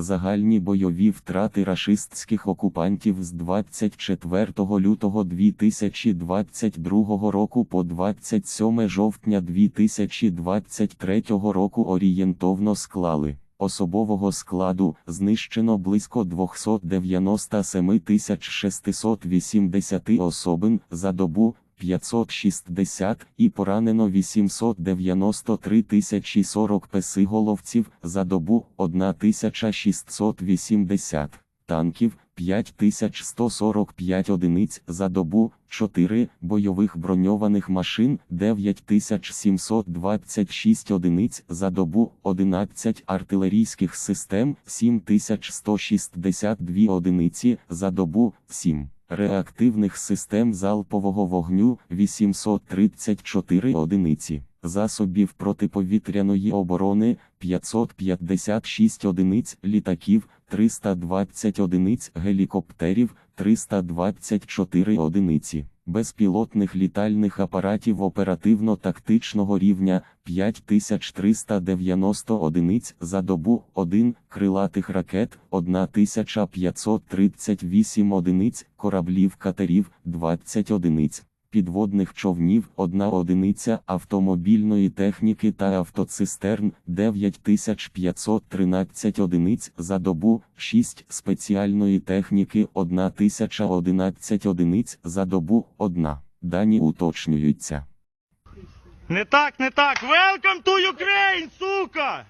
Загальні бойові втрати рашистських окупантів з 24 лютого 2022 року по 27 жовтня 2023 року орієнтовно склали. Особового складу знищено близько 297 680 особин за добу 560 і поранено 893 040 песиголовців за добу 1680 танків 5145 одиниць за добу, 4 бойових броньованих машин 9726 одиниць за добу, 11 артилерійських систем 7162 одиниці за добу, 7 реактивних систем залпового вогню 834 одиниці. Засобів протиповітряної оборони 556 одиниць літаків, 320 одиниць гелікоптерів, 324 одиниці безпілотних літальних апаратів оперативно-тактичного рівня 5390 одиниць за добу, 1 крилатих ракет, 1538 одиниць кораблів катерів, 20 одиниць підводних човнів, 1 одиниця автомобільної техніки та автоцистерн, 9513 одиниць за добу, 6 спеціальної техніки, 1011 одиниць за добу, 1. Дані уточнюються. Не так, не так. Welcome to Ukraine, сука!